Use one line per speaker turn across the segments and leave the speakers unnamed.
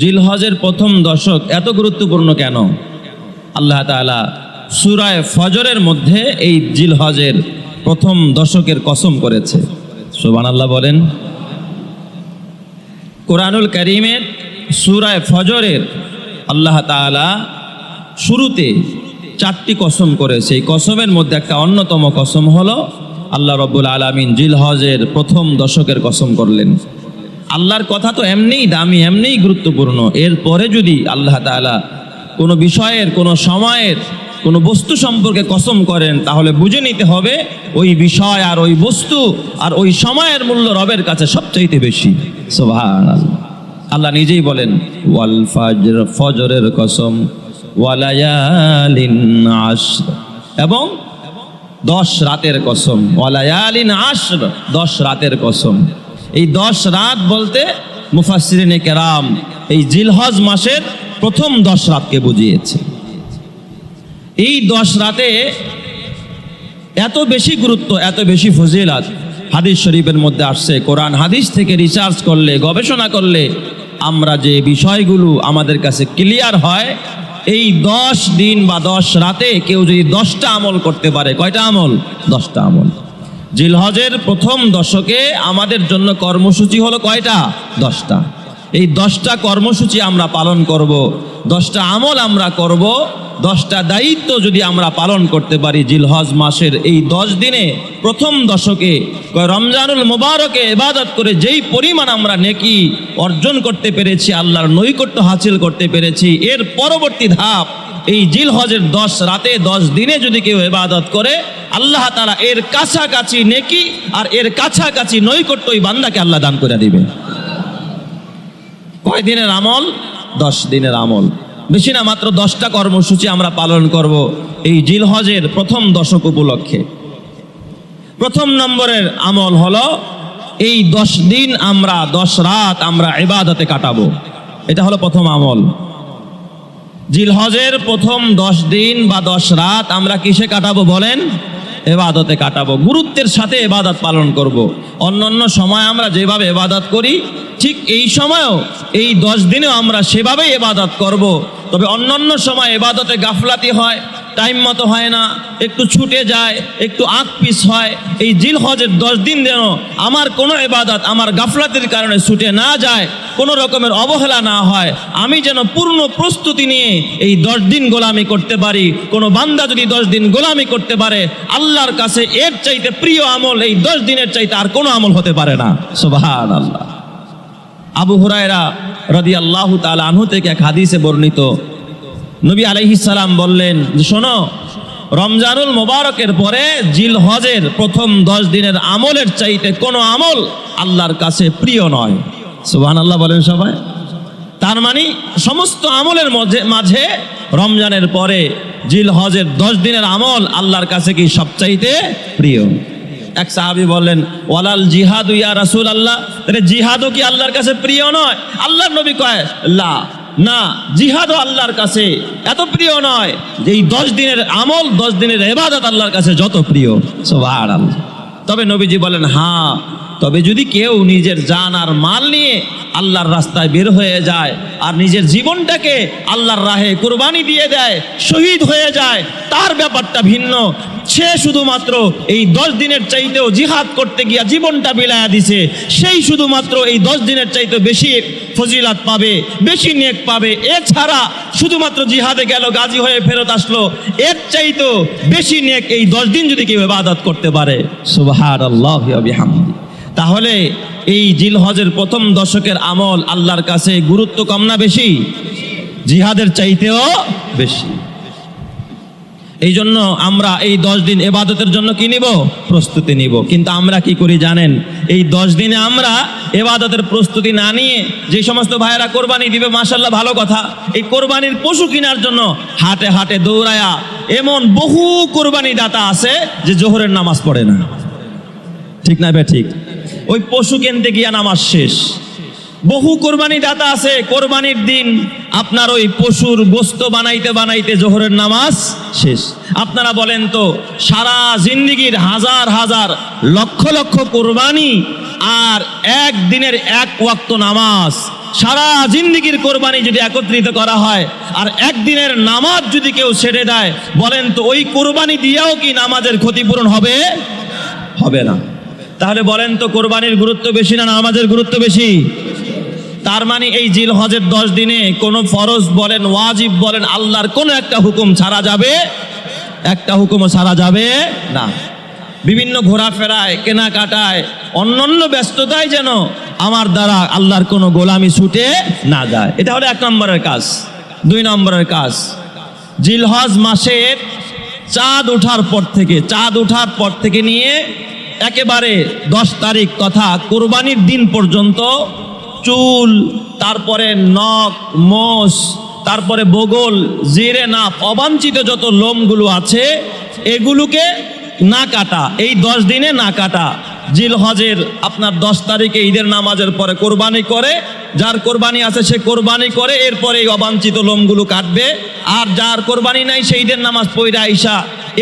জিলহজের প্রথম দশক এত গুরুত্বপূর্ণ কেন? আল্লাহ তাআলা সুরায় ফজরের মধ্যে এই জিলহজের প্রথম দশকের কসম করেছে। সোবান আল্লাহ বলেন, কোরআনুল করিমের সুরায় ফজরের আল্লাহ তাআলা শুরুতে চারটি কসম করেছে। এই কসমের মধ্যে একটা অন্যতম কসম হলো, আল্লাহ রব্বুল আলমিন জিলহজের প্রথম দশকের কসম করলেন। আল্লাহর কথা তো এমনিই দামি, এমনিই গুরুত্বপূর্ণ। এরপরে যদি আল্লাহ তাআলা কোনো বিষয়ের, কোনো সময়ের, কোনো বস্তু সম্পর্কে কসম করেন, তাহলে বুঝে নিতে হবে ওই বিষয় আর ওই বস্তু আর ওই সময়ের মূল্য রবের কাছে সবচাইতে বেশি। আল্লাহ নিজেই বলেন, ওয়াল ফাজর, ফজরের কসম আশর। এবং দশ রাতের কসম ওয়ালায়ালিন আশর, দশ রাতের কসম। এই দশ রাত বলতে মুফাসসিরিনে কেরাম এই জিলহজ মাসের প্রথম দশ রাতকে বুঝিয়েছে। এই দশ রাতে এত বেশি গুরুত্ব, এত বেশি ফজিলাত হাদিস শরীফের মধ্যে আসছে। কোরআন হাদিস থেকে রিসার্চ করলে, গবেষণা করলে আমরা যে বিষয়গুলো আমাদের কাছে ক্লিয়ার হয়, এই দশ দিন বা দশ রাতে কেউ যদি দশটা আমল করতে পারে, কয়টা আমল? দশটা আমল। জিলহজের প্রথম দশকে আমাদের জন্য কর্মসূচি হলো কয়টা? দশটা। এই দশটা কর্মসূচি আমরা পালন করব, দশটা আমল আমরা করব, দশটা দায়িত্ব যদি আমরা পালন করতে পারি জিলহজ মাসের এই দশ দিনে, প্রথম দশকে রমজানুল মোবারকে এবাদত করে যেই পরিমাণ আমরা নেকি অর্জন করতে পেরেছি, আল্লাহর নৈকট্য হাসিল করতে পেরেছি, এর পরবর্তী ধাপ এই জিল হজের দশ রাতে, দশ দিনে যদি কেউ এবাদত করে, আল্লাহ তারা এর কাছাকাছি নেকি আর এর কাছাকাছি নৈকট্য ওই বান্দাকে আল্লাহ দান করে দিবে। কয় দিনের আমল? দশ দিনের আমল। বেশি না, মাত্র দশটা কর্মসূচি আমরা পালন করব এই জিল হজের প্রথম দশক উপলক্ষে। প্রথম নম্বরের আমল হলো, এই দশ দিন আমরা, দশ রাত আমরা ইবাদতে কাটাবো। এটা হলো প্রথম আমল। জিলহজের প্রথম দশ দিন বা দশ রাত আমরা কিসে কাটাবো বলেন এবাদতে কাটাবো গুরুত্বের সাথে এবাদত পালন করব। অন্য অন্য সময় আমরা যেভাবে এবাদত করি, ঠিক এই সময়ও, এই দশ দিনেও আমরা সেভাবেই এবাদত করব। তবে অন্যান্য সময় এবাদতে গাফলাতি হয় টাইম মতো হয় না, একটু ছুটে যায়, একটু আগ পিস হয়। এই জিল হজের দশ দিন যেন আমার কোনো এবাদত আমার গাফলাতির কারণে ছুটে না যায়, কোনো রকমের অবহেলা না হয়। আমি যেন পূর্ণ প্রস্তুতি নিয়ে এই দশ দিন গোলামি করতে পারি। কোনো বান্দা যদি দশ দিন গোলামি করতে পারে, আল্লাহর কাছে এর চাইতে প্রিয় আমল, এই দশ দিনের চাইতে আর কোনো আমল হতে পারে না। সোভান আল্লাহ আবু হুরায়রা রদি আল্লাহ তাল আনহু থেকে এক হাদিসে বর্ণিত নবী আলাইহিসালাম বললেন, যে শোনো, রমজানুল মোবারকের পরে জিল হজের প্রথম দশ দিনের আমলের চাইতে কোনো আমল আল্লাহর কাছে প্রিয় নয়। সুবহান আল্লাহ বলেন সবাই। তার মানে সমস্ত আমলের মধ্যে, মাঝে রমজানের পরে জিল হজের দশ দিনের আমল আল্লাহর কাছে কি সবচাইতে প্রিয়? এক সাহাবি বললেন, ওয়ালাল জিহাদু ইয়া রাসূল আল্লাহ জিহাদও কি আল্লাহর কাছে প্রিয় নয়? আল্লাহর নবী কয়, লা। না, জিহাদও আল্লাহর কাছে এত প্রিয় নয় যে এই দশ দিনের আমল, দশ দিনের এবাদত আল্লাহর কাছে যত প্রিয়। সব আর তবে নবীজি বলেন হ্যাঁ তবে যদি কেউ নিজের জান আর মাল নিয়ে আল্লাহর রাস্তায় বের হয়ে যায় আর নিজের জীবনটাকে আল্লাহর রাহে কুরবানি দিয়ে দেয়, শহীদ হয়ে যায়, তার ব্যাপারটা ভিন্ন। সে শুধুমাত্র এই দশ দিনের চাইতেও জিহাদ করতে গিয়া জীবনটা বিলায়া দিছে, সেই শুধুমাত্র এই দশ দিনের চাইতে বেশি ফজিলাত পাবে, বেশি নেক পাবে। এছাড়া শুধুমাত্র জিহাদে গেল, গাজী হয়ে ফেরত আসলো, এর চাইতেও বেশি নেক এই দশ দিন যদি কেউ ইবাদত করতে পারে। সুবহান আল্লাহ তাহলে এই জিল হজের প্রথম দশকের আমল আল্লাহর কাছে গুরুত্ব কম না বেশি? জিহাদের চাইতেও বেশি। এই জন্য আমরা এই দশ দিন এবাদতের জন্য কি নিব? প্রস্তুতি নিব। কিন্তু আমরা কি করি জানেন? এই দশ দিনে আমরা এবাদতের প্রস্তুতি না নিয়ে যে সমস্ত ভাইয়েরা কোরবানি দিবে মাসাল্লাহ ভালো কথা, এই কোরবানির পশু কেনার জন্য হাটে হাটে দৌড়ায়া এমন বহু কোরবানি দাতা আছে যে জোহরের নামাজ পড়ে না। ঠিক না ভাই ঠিক? ওই পশু কেন্দ্রে গিয়া নামাজ শেষ। বহু কোরবানি দাতা আছে, কোরবানির দিন আপনার ওই পশুর গোস্ত বানাইতে বানাইতে জোহরের নামাজ শেষ। আপনারা বলেন তো, সারা জিন্দিগির হাজার হাজার লক্ষ লক্ষ কোরবানি আর এক দিনের এক ওয়াক্ত নামাজ। সারা জিন্দিগির কোরবানি যদি একত্রিত করা হয় আর একদিনের নামাজ যদি কেউ ছেড়ে দেয়, বলেন তো ওই কোরবানি দিয়েও কি নামাজের ক্ষতিপূরণ হবে? হবে না। তাহলে বলেন তো কোরবানির গুরুত্ব বেশি না নামাজের গুরুত্ব বেশি? তার মানে এই জিল হজের দশ দিনে কোনো ফরজ বলেন, ওয়াজিব বলেন, আল্লাহর কোনো একটা হুকুম ছাড়া যাবে, একটা হুকুমও ছাড়া যাবে না। বিভিন্ন ঘোরাফেরায়, কেনাকাটায়, অন্যান্য ব্যস্ততায় যেন আমার দ্বারা আল্লাহর কোনো গোলামি ছুটে না যায়। এটা হলো এক নম্বরের কাজ। দুই নম্বরের কাজ। জিলহজ মাসের চাঁদ ওঠার পর থেকে, চাঁদ ওঠার পর থেকে নিয়ে একেবারে দশ তারিখ তথা কোরবানির দিন পর্যন্ত চুল, তারপরে নখ, মোষ, তারপরে বগল, জিরে নাপ অবাঞ্ছিত যত লোমগুলো আছে, এগুলোকে না কাটা, এই দশ দিনে না কাটা। জিল হজের আপনার দশ তারিখে ঈদের নামাজের পরে কোরবানি করে যার কোরবানি আছে সে কোরবানি করে, এরপরে এই অবাঞ্ছিত লোমগুলো কাটবে। আর যার কোরবানি নাই সেই ঈদের নামাজ পইরা আইসা,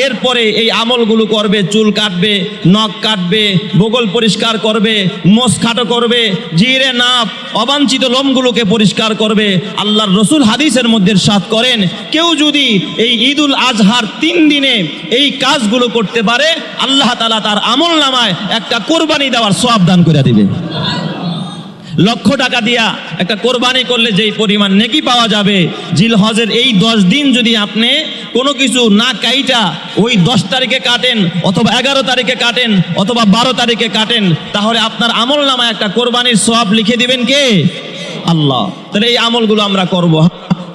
এরপরে এই আমলগুলো করবে, চুল কাটবে, নখ কাটবে বগল পরিষ্কার করবে, মোষ খাটো করবে, জিরে নাপ, অবাঞ্ছিত লোমগুলোকে পরিষ্কার করবে। আল্লাহর রসুল হাদিসের মধ্যে সাত করেন, কেউ যদি এই ঈদুল আজহার তিন দিনে এই কাজগুলো করতে পারে, আল্লাহ তালা তার আমল নামায় একটা কোরবানি দেওয়ার সব দান করে দিবে। লক্ষ টাকা দিয়া একটা কোরবানি করলে যেই পরিমাণ নেকি পাওয়া যাবে জিল হজের এই দশ দিন যদি আপনি কোনো কিছু না কাইটা, ওই দশ তারিখে কাটেন অথবা এগারো তারিখে কাটেন অথবা বারো তারিখে কাটেন, তাহলে আপনার আমল নামায় একটা কোরবানির সব লিখে দিবেন কে? আল্লাহ। তাহলে এই আমলগুলো আমরা করব।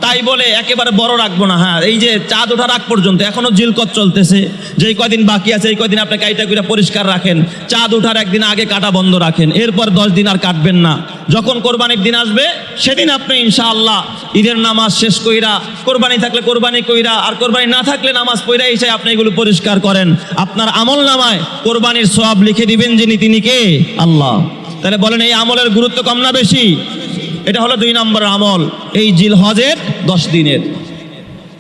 তাই বলে একেবারে বড় রাখব না। হ্যাঁ এই যে চাঁদ ওঠার আগ পর্যন্ত এখনও জিলকত চলতেছে। যেই কয়দিন বাকি আছে, এই কয়দিন আপনি কাইটা করে পরিষ্কার রাখেন। চাঁদ ওঠার একদিন আগে কাটা বন্ধ রাখেন। এরপর দশ দিন আর কাটবেন না। যখন কোরবানির দিন আসবে, সেদিন আপনি ইনশাআল্লাহ ঈদের নামাজ শেষ কইরা, কোরবানি থাকলে কোরবানি কইরা, আর কোরবানি না থাকলে নামাজ পইরা এসে আপনি এগুলো পরিষ্কার করেন। আপনার আমল নামায় কোরবানির সব লিখে দিবেন যিনি, তিনি কে? আল্লাহ। তাহলে বলেন, এই আমলের গুরুত্ব কম না বেশি? এটা হলো দুই নম্বর আমল, এই জিল হজের দশ দিনের।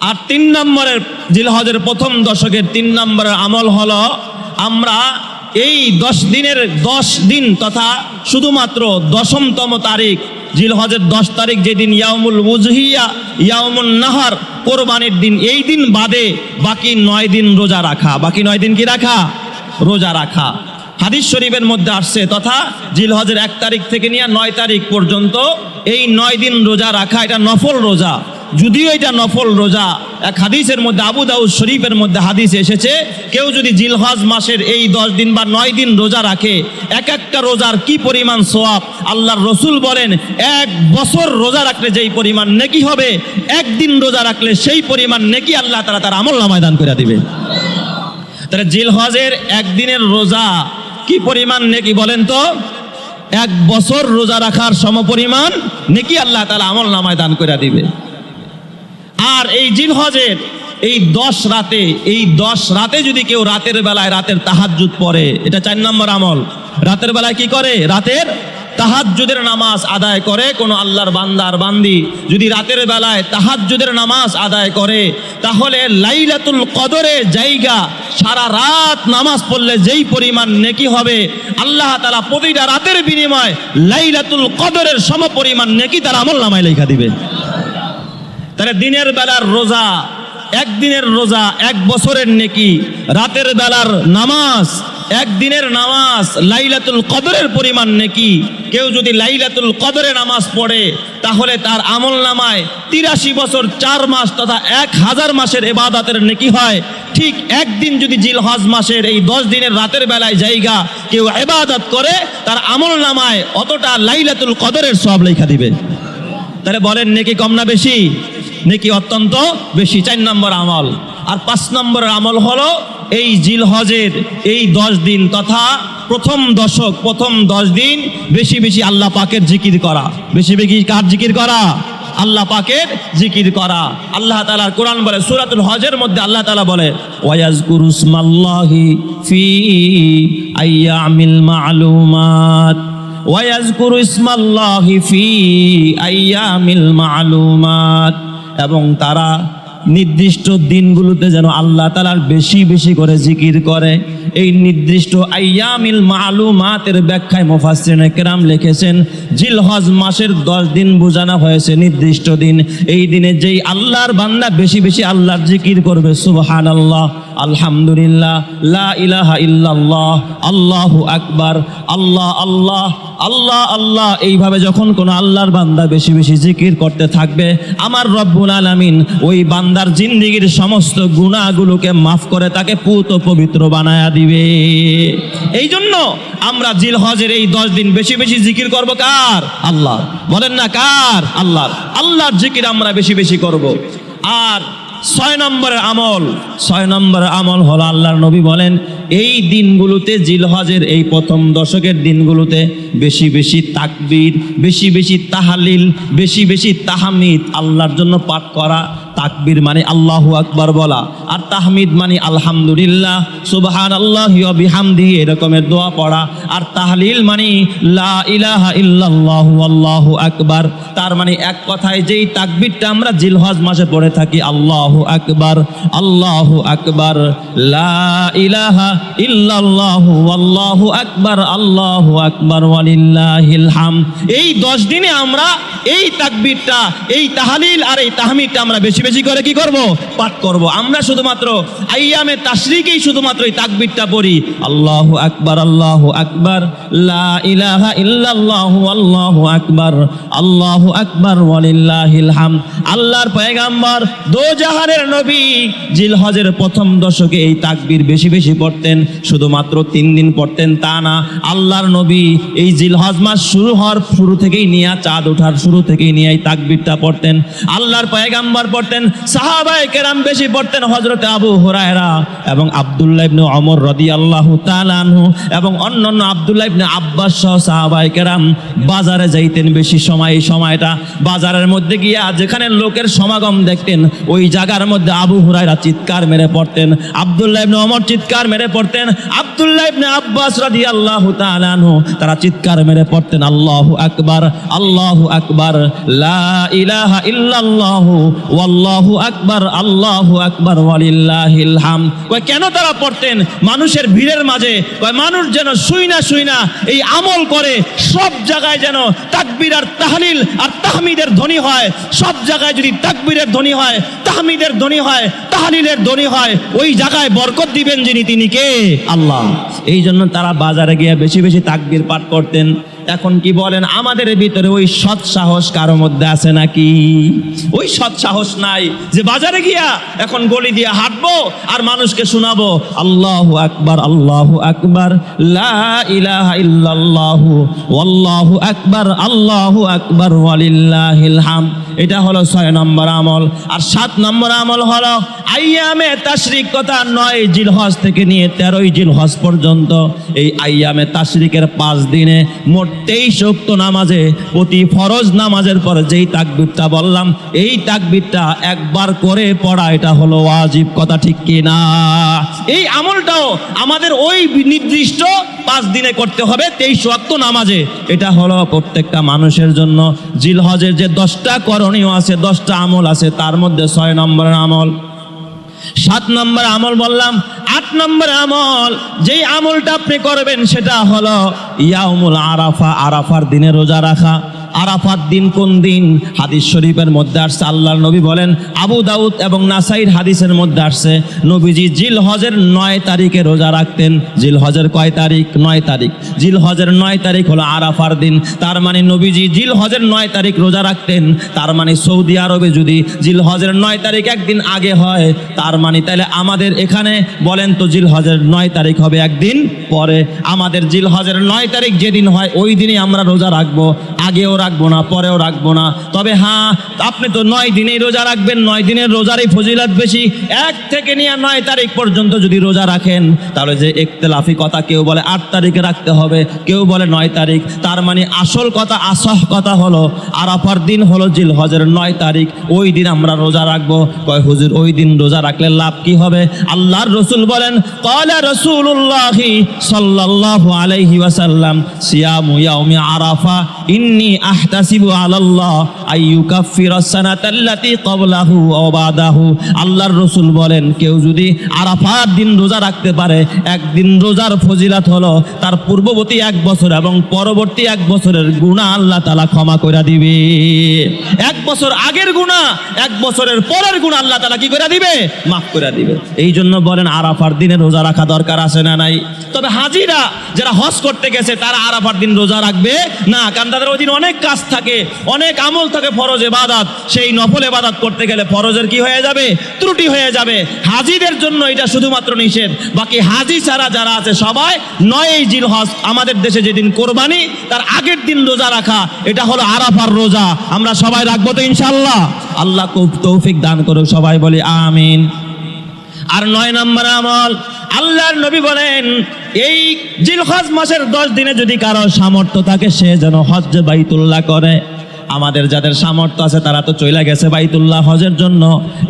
আর তিন নম্বরের জিলহজের প্রথম দশকের তিন নম্বরের আমল হলো, আমরা এই দশ দিনের দশ দিন তথা শুধুমাত্র দশমতম তারিখ, জিলহজের দশ তারিখ যেদিন ইয়ামুল উজহিয়া ইয়ামুল নাহার কোরবানির দিন, এই দিন বাদে বাকি নয় দিন রোজা রাখা। বাকি নয় দিন কি রাখা? রোজা রাখা। হাদিস শরীফের মধ্যে আসছে, তথা জিলহজের এক তারিখ থেকে নিয়ে নয় তারিখ পর্যন্ত এই নয় দিন রোজা রাখা, এটা নফল রোজা। যদিও এটা নফল রোজা, এক হাদিসের মধ্যে, আবু দাউদ শরীফের মধ্যে হাদিস এসেছে, কেউ যদি জিলহজ মাসের এই দশ দিন বা নয় দিন রোজা রাখে, এক একটা রোজার কি পরিমাণ সোয়াব আল্লাহর রসুল বলেন, এক বছর রোজা রাখলে যেই পরিমাণ নেকি হবে, একদিন রোজা রাখলে সেই পরিমাণ নেকি আল্লাহ তারা তার আমল নামায় দান করে দিবে। তাহলে জিলহজের একদিনের রোজা কি পরিমাণ নেকি বলেন তো? এক বছর রোজা রাখার সমপরিমাণ নেকি আল্লাহ তালা আমল নামায় দান করে দিবে। আর এই জিলহজের এই দশ রাতে, এই দশ রাতে যদি কেউ রাতের বেলায় রাতের তাহাজুত পড়ে, এটা চার নম্বর আমল। রাতের বেলায় কি করে? রাতের তাহাজ্জুদের নামাজ আদায় করে, কোনো আল্লাহর বান্দার বান্দি যদি রাতের বেলায় তাহাজ্জুদের নামাজ আদায় করে, তাহলে লাইলাতুল কদরে জায়গা, সারা রাত নামাজ পড়লে যেই পরিমাণ নেকি হবে, আল্লাহ তালা প্রতিটা রাতের বিনিময় লাইলাতুল কদরের সম পরিমাণ নেকি তার আমল নামায় লেখা দিবে। তাহলে দিনের বেলার রোজা একদিনের রোজা, এক বছরের নেকি, রাতের বেলার নামাজ, একদিনের নামাজ, লাইলাতুল কদরের পরিমাণ নেকি। কেউ যদি লাইলাতুল কদরে নামাজ পড়ে, তাহলে তার আমল নামায় তিরাশি বছর চার মাস তথা এক হাজার মাসের এবাদাতের নেকি হয়। ঠিক একদিন যদি জিল হজ মাসের এই দশ দিনের রাতের বেলায় জায়গা কেউ এবাদত করে, তার আমল নামায়, অতটা লাইলাতুল কদরের সব লেখা দিবে। তাহলে বলেন নেকি কম না বেশি? নেকি অত্যন্ত বেশি। চার নম্বর আমল। আর পাঁচ নম্বরের আমল হলো এই জিল হজের এই দশ দিন তথা প্রথম দশক, প্রথম দশ দিন বেশি বেশি আল্লাহ পাকের জিকির করা। বেশি বেশি কার জিকির করা? আল্লাহ পাকের জিকির করা। আল্লাহ তালার কোরআন বলে, সুরাতুল হজের মধ্যে আল্লাহ তালা বলে ওয়াজ কুরুসমাল্লাহি ফি আইয়ামিল মালুমাত। ওয়াজকুরু ইসমাল্লাহি ফি আইয়ামিল মালুমাত। এবং তারা নির্দিষ্ট দিনগুলোতে যেন আল্লাহ তালার বেশি বেশি করে জিকির করে। এই নির্দিষ্ট আইয়ামিল মালুমাতের ব্যাখ্যায় মুফাসসিরিনে কেরাম লিখেছেন, জিলহজ মাসের দশ দিন বোঝানো হয়েছে নির্দিষ্ট দিন। এই দিনে যেই আল্লাহর বান্দা বেশি বেশি আল্লাহর জিকির করবে সুবহান আল্লাহ আলহামদুলিল্লাহ, লা ইলাহা ইল্লাল্লাহ, আল্লাহু আকবার, আল্লাহ আল্লাহ আল্লাহ আল্লাহ। এইভাবে যখন কোনো আল্লাহর বান্দা বেশি বেশি জিকির করতে থাকবে, আমার রব্বুল আলামিন ওই বান্দার জিন্দিগির সমস্ত গুণাগুলোকে মাফ করে তাকে পুত পবিত্র বানায়া দিবে। এই জন্য আমরা জিল হজের এই দশ দিন বেশি বেশি জিকির করব কার? আল্লাহ বলেন না কার? আল্লাহ আল্লাহর জিকির আমরা বেশি বেশি করব। আর ছয় নম্বরের আমল, ছয় নম্বরের আমল হলো আল্লাহর নবী বলেন, এই দিনগুলোতে জিলহজের এই প্রথম দশকের দিনগুলোতে বেশি বেশি তাকবীর, বেশি বেশি তাহালিল, বেশি বেশি তাহামিদ আল্লাহর জন্য পাঠ করা তাকবীর মানে আল্লাহু আকবার বলা। আর তাহমিদ মানে আলহামদুলিল্লাহ সুবহান আল্লাহ বিহামদি এরকমের দোয়া পড়া। আর তাহলিল মানে লা ইলাহা ইল্লাল্লাহু আল্লাহু আকবার। তার মানে এক কথায় যেই তাকবীরটা আমরা জিলহজ মাসে পড়ে থাকি, আল্লাহু আকবার আল্লাহু আকবার। লা ইলাহা ইল্লাল্লাহু আল্লাহু আকবার আল্লাহু আকবার, ওয়ালিল্লাহিল হাম এই দশ দিনে আমরা এই তাকবিরটা, এই তাহলিল আর এই তাহমিদটা আমরা বেশি বেশি করে কি করব? পাঠ করব। আমরা শুধুমাত্র আইয়ামে তাশরিকেই শুধুমাত্র এই তাকবীরটা পড়ি। আল্লাহু আকবার আল্লাহু আকবার, লা ইলাহা ইল্লাল্লাহু, আল্লাহু আকবার আল্লাহু আকবার, ওয়ালিল্লাহিল হাম আল্লাহর পয়গাম্বর দো জাহানের নবী জিলহজের প্রথম দশকে এই তাকবীর বেশি বেশি পড়তেন, শুধুমাত্র তিন দিন পড়তেন তা না, আল্লাহর নবী এই জিলহজ মাস শুরু হওয়ার শুরু থেকেই নিয়ে, চাঁদ ওঠার শুরু থেকেই নিয়ে এই তাকবীরটা পড়তেন। আল্লাহর পয়গাম্বর পড়তেন সাহাবায়ে কেরাম বেশি পড়তেন হযরতে আবু হুরায়রা এবং আব্দুল্লাহ ইবনে ওমর রাদিয়াল্লাহু তাআলা আনহু এবং অন্যান্য আব্দুল্লাহ ইবনে আব্বাস সহ সাহাবায়ে কেরাম বাজারে যাইতেন বেশি সময়। এই সময়টা বাজারের মধ্যে গিয়া যেখানে লোকের সমাগম দেখতেন, ওই জায়গার মধ্যে আবু হুরায়রা চিৎকার মেরে পড়তেন, আব্দুল্লাহ ইবনে ওমর চিৎকার মেরে পড়তেন, আব্দুল্লাহ ইবনে আব্বাস রাদিয়াল্লাহু তাআলা আনহু তারা চিৎকার মেরে পড়তেন, আল্লাহু আকবার আল্লাহু আকবার, লা ইলাহা ইল্লাল্লাহু, ওয়াল্লাহু আকবার, আল্লাহু আকবার, ওয়ালিল্লাহিল হাম কয়, কেন তারা পড়তেন? মানুষের ভিড়ের মাঝে। কয়, মানুষ যেন শুই না শুই না এই আমল করে, সব জায়গায় যেন তাকবীর আর তাহলিল আর তাহমিদের ধ্বনি হয়। সব জায়গায় যদি তাকবীরের ধ্বনি হয়, তাহমিদের ধ্বনি হয়, তাহলিলের ধ্বনি হয়, ওই জায়গায় বরকত দিবেন যিনি, তিনি কে? আল্লাহ। এই জন্য তারা বাজারে গিয়ে বেশি বেশি তাকবীর পাঠ করতেন। এখন কি বলেন, আমাদের ভিতরে ওই সৎ সাহস কারও মধ্যে আছে নাকি? ওই সৎ সাহস নাই যে বাজারে গিয়া এখন গলি দিয়ে হাঁটবো আর মানুষকে শোনাবো, আল্লাহ আকবার আল্লাহ আকবার ওয়াল্লাহু আকবার, আল্লাহু আকবার হাম। এটা হলো ছয় নম্বর আমল। আর সাত নম্বর আমল হলো, আইয়ামে তাশরিক কথা নয় জিলহজ থেকে নিয়ে তেরোই জিলহজ পর্যন্ত। এই আইয়ামে তাশরিকের পাঁচ দিনে মোট তেইশ উক্ত নামাজে প্রতি ফরজ নামাজের পর যেই তাকবিরটা বললাম, এই তাকবিরটা একবার করে পড়া, এটা হলো ওয়াজিব, কথা ঠিক কি না এই আমলটাও আমাদের ওই নির্দিষ্ট পাঁচ দিনে করতে হবে তেইশ ওয়াক্ত নামাজে। এটা হলো প্রত্যেকটা মানুষের জন্য। জিলহজের যে দশটা করণীয় আছে, দশটা আমল আছে, তার মধ্যে ছয় নম্বরের আমল। সাত নম্বর আমল বললাম, আট নম্বর আমল, যেই আমলটা আপনি করবেন সেটা হলো ইয়াউমুল আরাফা, আরাফার দিনে রোজা রাখা। আরাফাত দিন কোন দিন? হাদিস শরীফের মধ্যে আসছে, আল্লাহর নবী বলেন, আবু দাউদ এবং নাসাইর হাদিসের মধ্যে আসছে, নবীজি জিল হজের নয় তারিখে রোজা রাখতেন। জিল হজের কয় তারিখ? নয় তারিখ। জিল হজের নয় তারিখ হলো আরাফার দিন। তার মানে নবীজি জিল হজের নয় তারিখ রোজা রাখতেন। তার মানে সৌদি আরবে যদি জিল হজের নয় তারিখ একদিন আগে হয়, তার মানে তাহলে আমাদের এখানে বলেন তো জিল হজের নয় তারিখ হবে একদিন পরে। আমাদের জিল হজের নয় তারিখ যেদিন হয়, ওই দিনই আমরা রোজা রাখব। আগেও রাখব না, পরেও রাখব না। তবে হ্যাঁ আপনি তো নয় দিনেই রোজা রাখবেন, নয় দিনের রোজারই ফজিলত বেশি। এক থেকে নিয়ে নয় তারিখ পর্যন্ত যদি রোজা রাখেন, তাহলে যে একতেলাফি কথা কেউ বলে আট তারিখে রাখতে হবে, কেউ বলে নয় তারিখ। তার মানে আসল কথা আসহ কথা হলো, আরাফার দিন হলো জিল হজের নয় তারিখ। ওই দিন আমরা রোজা রাখব। কয় হুজুর, ওই দিন রোজা রাখলে লাভ কি হবে? আল্লাহর রসুল বলেন কলা রসুল্লাহি সাল্লাল্লাহু আলাইহি ওয়াসাল্লাম, সিয়ামু ইয়াউমি আরাফা, ইন্নি আহ আহতাসিবু আলাল্লাহ আইয়ুকাফিরাস সানাতাল্লাতী ক্বাবলাহু ওয়া বাদাহু। আল্লাহর রাসূল বলেন, কেউ যদি আরাফাত দিন রোজা রাখতে পারে, একদিন রোজার ফজিলাত হলো তার পূর্ববর্তী এক বছর এবং পরবর্তী এক বছরের গুনাহ আল্লাহ তাআলা ক্ষমা করে দিবে। এক বছর আগের গুনাহ, এক বছরের পরের গুনাহ আল্লাহ তাআলা কি করে দিবে? মাফ করে দিবে। এই জন্য বলেন, আরাফার দিনে রোজা রাখা দরকার আছে না নাই? তবে হাজিরা যারা হজ করতে গেছে, তারা আরাফার দিন রোজা রাখবে না, কারণ তাদের ওই দিন অনেক কাজ থাকে, অনেক আমল থাকে ফরজ এবাদাত, সেই নফল এবাদাত করতে গেলে ফরজের কি হয়ে যাবে? ত্রুটি হয়ে যাবে। হাজিদের জন্য এটা শুধুমাত্র নিষেধ। বাকি হাজি ছাড়া যারা আছে সবাই, নয় জিল হজ, আমাদের দেশে যেদিন কোরবানি, তার আগের দিন রোজা রাখা, এটা হলো আরাফার রোজা। আমরা সবাই রাখব তো ইনশাল্লাহ আল্লাহ তৌফিক দান করুক, সবাই বলি আমিন। আর নয় নম্বর আমল আল্লাহর নবী বলেন, এই জিলহজ মাসের দশ দিনে যদি কারও সামর্থ্য থাকে, সে যেন হজ বাইতুল্লাহ করে। আমাদের যাদের সামর্থ্য আছে, তারা তো চলে গেছে বাইতুল্লাহ হজের জন্য।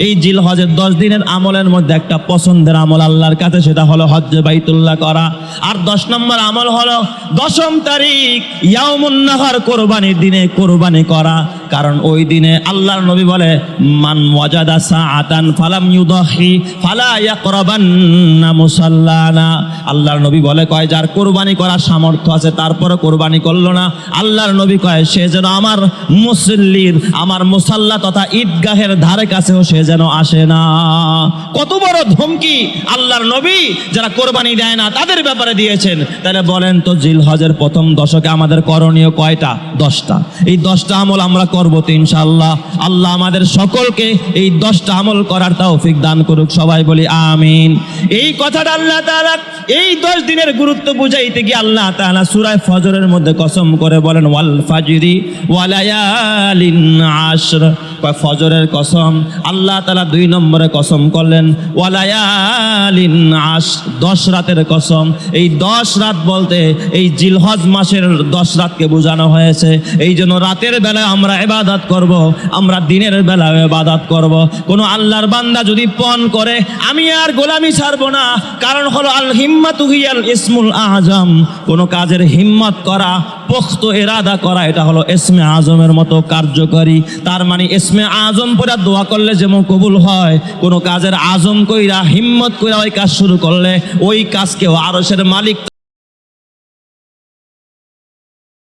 এই জিল হজের দশ দিনের আমলের মধ্যে একটা পছন্দের আমল আল্লাহর কাছে, সেটা হলো হজ বাইতুল্লাহ করা। আর দশ নম্বর আমল হলো দশম তারিখ ইয়ামুন্নাহার কোরবানির দিনে কোরবানি করা। কারণ ওই দিনে আল্লাহর নবী বলে, মান ওয়াজাদা সাআতান ফালাম ইউদাহি ফালা ইয়াকরাবান্না মুসাল্লানা। আল্লাহর নবী বলে, কয়, যার কোরবানি করার সামর্থ্য আছে তারপরে কোরবানি করল না। আল্লাহর নবী কয়, সে যেন আমার মুসল্লির, আমার মুসাল্লা তথা ঈদগাহের ধারে কাছেও সে যেন আসে না। কত বড় ধমকি আল্লাহর নবী যারা কোরবানি দেয় না, তাদের ব্যাপারে দিয়েছেন। তাহলে বলেন তো জিল হজের প্রথম দশকে আমাদের করণীয় কয়টা? দশটা। এই দশটা আমল আমরা করব তো ইনশাআল্লাহ। আল্লাহ আমাদের সকলকে এই দশটা আমল করার তৌফিক দান করুক, সবাই বলি আমিন। এই কথাটা আল্লাহ তাআলা এই দশ দিনের গুরুত্ব বুঝাইতে গিয়ে আল্লাহ তাআলা সূরায় ফজরের মধ্যে কসম করে বলেন, ওয়াল ফাজরি ওয়ালায়ালিন আশর। ফজরের কসম, আল্লাহ তালা দুই নম্বরে কসম করলেন, ওয়ালায়ালিন আশ, দশ রাতের কসম। এই দশ রাত বলতে এই জিলহজ মাসের দশ রাতকে বোঝানো হয়েছে। এই জন্য রাতের বেলায় আমরা এবাদাত করব, আমরা দিনের বেলায় এবাদাত করব। কোনো আল্লাহর বান্দা যদি পণ করে, আমি আর গোলামি ছাড়বো না। কারণ হলো আল হিম্মাতু হিয়াল ইসমুল আজম। কোনো কাজের হিম্মত করা পোক্ত এরাদা করা, এটা হলো এসমে আজমের মতো কার্যকরী। তার মানে এসমে আজম পড়া দোয়া করলে যেমন কবুল হয়, কোনো কাজের আজম কইরা, হিম্মত কইরা ওই কাজ শুরু করলে ওই কাজকেও আরশের মালিক